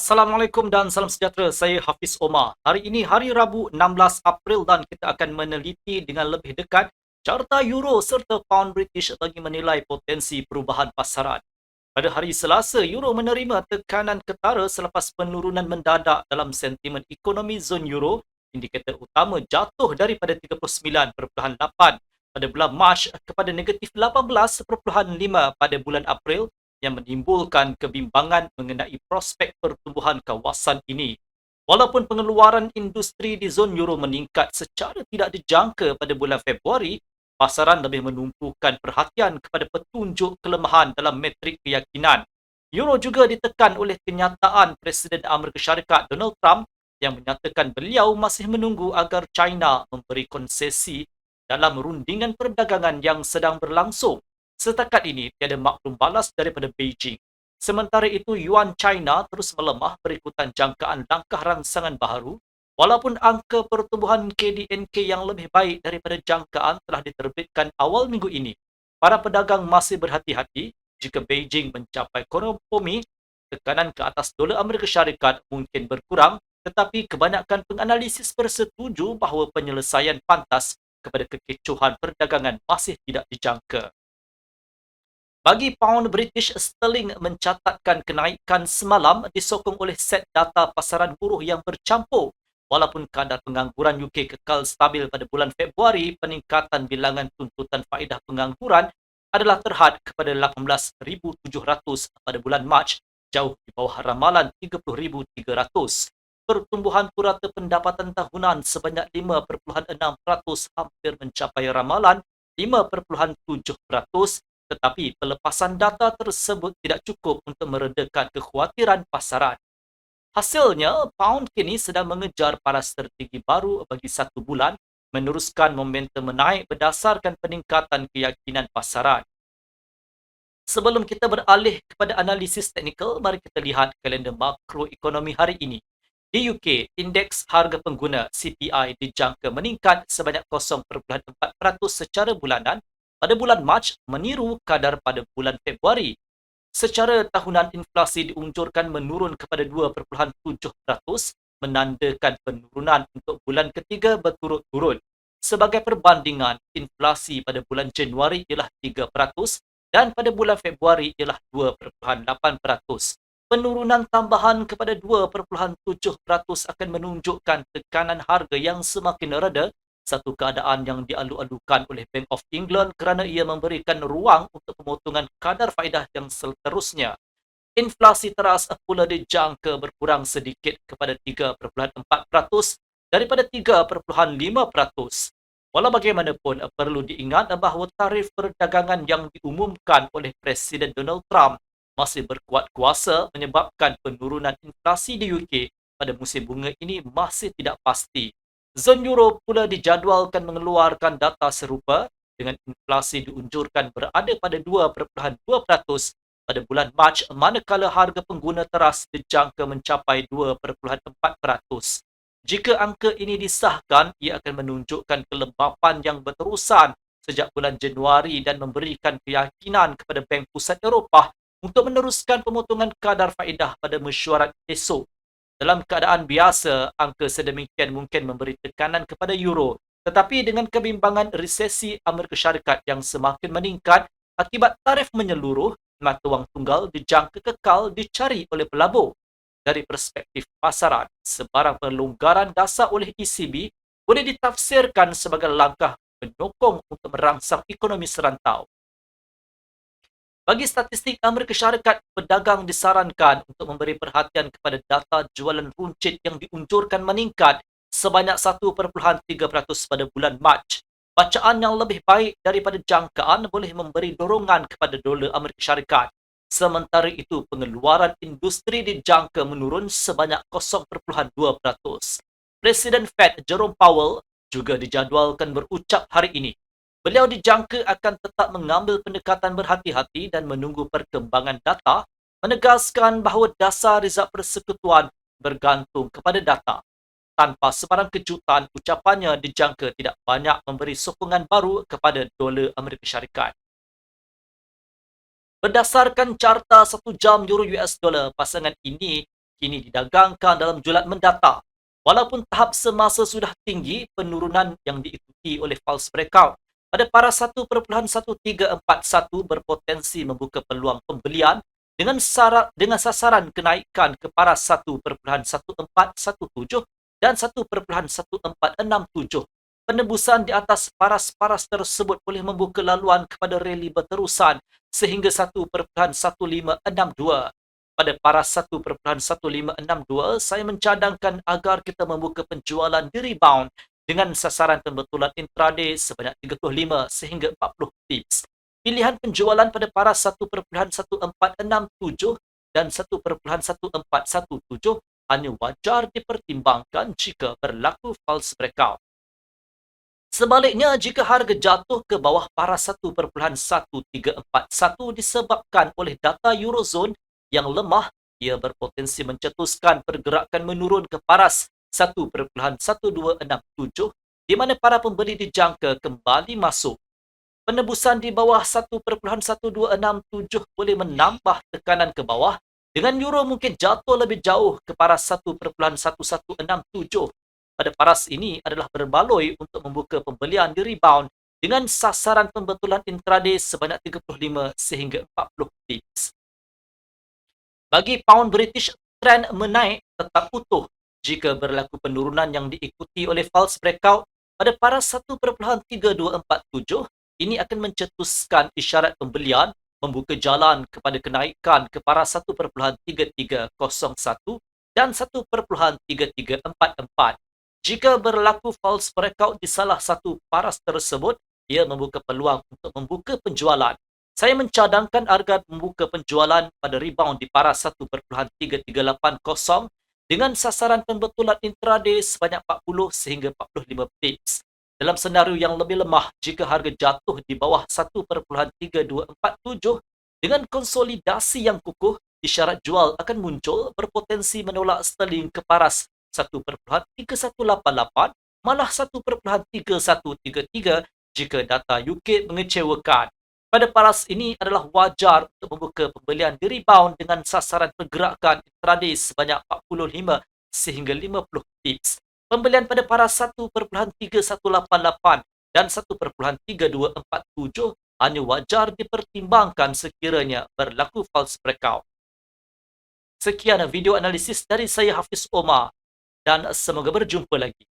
Assalamualaikum dan salam sejahtera. Saya Hafiz Omar. Hari ini hari Rabu 16 April dan kita akan meneliti dengan lebih dekat carta euro serta pound British bagi menilai potensi perubahan pasaran. Pada hari Selasa, euro menerima tekanan ketara selepas penurunan mendadak dalam sentimen ekonomi zon euro. Indikator utama jatuh daripada 39.8 pada bulan Mac kepada negatif 18.5 pada bulan April yang menimbulkan kebimbangan mengenai prospek pertumbuhan kawasan ini. Walaupun pengeluaran industri di zon euro meningkat secara tidak dijangka pada bulan Februari, pasaran lebih menumpukan perhatian kepada petunjuk kelemahan dalam metrik keyakinan. Euro juga ditekan oleh kenyataan Presiden Amerika Syarikat Donald Trump yang menyatakan beliau masih menunggu agar China memberi konsesi dalam rundingan perdagangan yang sedang berlangsung Setakat ini, tiada maklum balas daripada Beijing. Sementara itu, Yuan China terus melemah berikutan jangkaan langkah rangsangan baharu, walaupun angka pertumbuhan KDNK yang lebih baik daripada jangkaan telah diterbitkan awal minggu ini. Para pedagang masih berhati-hati jika Beijing mencapai kompromi, tekanan ke atas dolar Amerika Syarikat mungkin berkurang, tetapi kebanyakan penganalisis bersetuju bahawa penyelesaian pantas kepada kekecohan perdagangan masih tidak dijangka. Bagi pound British sterling mencatatkan kenaikan semalam disokong oleh set data pasaran buruh yang bercampur. Walaupun kadar pengangguran UK kekal stabil pada bulan Februari, peningkatan bilangan tuntutan faedah pengangguran adalah terhad kepada 18,700 pada bulan Mac, jauh di bawah ramalan 30,300. Pertumbuhan purata pendapatan tahunan sebanyak 5.6% hampir mencapai ramalan 5.7% tetapi pelepasan data tersebut tidak cukup untuk meredakan kekhawatiran pasaran. Hasilnya, pound kini sedang mengejar para strategi baru bagi satu bulan meneruskan momentum menaik berdasarkan peningkatan keyakinan pasaran. Sebelum kita beralih kepada analisis teknikal, mari kita lihat kalender makroekonomi hari ini. Di UK, indeks harga pengguna CPI dijangka meningkat sebanyak 0.4% secara bulanan pada bulan Mac meniru kadar pada bulan Februari. Secara tahunan inflasi diunjurkan menurun kepada 2.7% menandakan penurunan untuk bulan ketiga berturut-turut. Sebagai perbandingan, inflasi pada bulan Januari ialah 3% dan pada bulan Februari ialah 2.8%. Penurunan tambahan kepada 2.7% akan menunjukkan tekanan harga yang semakin reda satu keadaan yang dialu-alukan oleh Bank of England kerana ia memberikan ruang untuk pemotongan kadar faedah yang seterusnya. Inflasi teras pula dijangka berkurang sedikit kepada 3.4% daripada 3.5%. Walau bagaimanapun, perlu diingat bahawa tarif perdagangan yang diumumkan oleh Presiden Donald Trump masih berkuat kuasa menyebabkan penurunan inflasi di UK pada musim bunga ini masih tidak pasti. Zon Euro pula dijadualkan mengeluarkan data serupa dengan inflasi diunjurkan berada pada 2.2% pada bulan Mac manakala harga pengguna teras dijangka mencapai 2.4%. Jika angka ini disahkan, ia akan menunjukkan kelembapan yang berterusan sejak bulan Januari dan memberikan keyakinan kepada Bank Pusat Eropah untuk meneruskan pemotongan kadar faedah pada mesyuarat esok dalam keadaan biasa, angka sedemikian mungkin memberi tekanan kepada euro. Tetapi dengan kebimbangan resesi Amerika Syarikat yang semakin meningkat akibat tarif menyeluruh, mata wang tunggal dijangka kekal dicari oleh pelabur. Dari perspektif pasaran, sebarang pelonggaran dasar oleh ECB boleh ditafsirkan sebagai langkah penyokong untuk merangsang ekonomi serantau. Bagi statistik Amerika Syarikat, pedagang disarankan untuk memberi perhatian kepada data jualan runcit yang diunjurkan meningkat sebanyak 1.3% pada bulan Mac. Bacaan yang lebih baik daripada jangkaan boleh memberi dorongan kepada dolar Amerika Syarikat. Sementara itu, pengeluaran industri dijangka menurun sebanyak 0.2%. Presiden Fed Jerome Powell juga dijadualkan berucap hari ini Beliau dijangka akan tetap mengambil pendekatan berhati-hati dan menunggu perkembangan data, menegaskan bahawa dasar rizal persekutuan bergantung kepada data. Tanpa sebarang kejutan, ucapannya dijangka tidak banyak memberi sokongan baru kepada dolar Amerika Syarikat. Berdasarkan carta satu jam euro US dollar, pasangan ini kini didagangkan dalam julat mendata. Walaupun tahap semasa sudah tinggi, penurunan yang diikuti oleh false breakout pada paras 1.1341 berpotensi membuka peluang pembelian dengan syarat dengan sasaran kenaikan ke paras 1.1417 dan 1.1467. Penebusan di atas paras-paras tersebut boleh membuka laluan kepada rally berterusan sehingga 1.1562. Pada paras 1.1562, saya mencadangkan agar kita membuka penjualan di rebound dengan sasaran pembetulan intraday sebanyak 35 sehingga 40 pips. Pilihan penjualan pada paras 1.1467 dan 1.1417 hanya wajar dipertimbangkan jika berlaku false breakout. Sebaliknya, jika harga jatuh ke bawah paras 1.1341 disebabkan oleh data Eurozone yang lemah, ia berpotensi mencetuskan pergerakan menurun ke paras 1.1267 di mana para pembeli dijangka kembali masuk penebusan di bawah 1.1267 boleh menambah tekanan ke bawah dengan euro mungkin jatuh lebih jauh ke paras 1.1167. Pada paras ini adalah berbaloi untuk membuka pembelian di rebound dengan sasaran pembetulan intraday sebanyak 35 sehingga 40 pips. Bagi pound British, trend menaik tetap utuh jika berlaku penurunan yang diikuti oleh false breakout pada paras 1.3247 ini akan mencetuskan isyarat pembelian membuka jalan kepada kenaikan ke paras 1.3301 dan 1.3344. Jika berlaku false breakout di salah satu paras tersebut, ia membuka peluang untuk membuka penjualan. Saya mencadangkan harga membuka penjualan pada rebound di paras 1.3380 dengan sasaran pembetulan intraday sebanyak 40 sehingga 45 pips. Dalam senario yang lebih lemah, jika harga jatuh di bawah 1.3247 dengan konsolidasi yang kukuh, isyarat jual akan muncul berpotensi menolak sterling ke paras 1.3188 malah 1.3133 jika data UK mengecewakan. Pada paras ini adalah wajar untuk membuka pembelian di rebound dengan sasaran pergerakan intraday sebanyak 45 sehingga 50 pips. Pembelian pada paras 1.3188 dan 1.3247 hanya wajar dipertimbangkan sekiranya berlaku false breakout. Sekian video analisis dari saya Hafiz Omar dan semoga berjumpa lagi.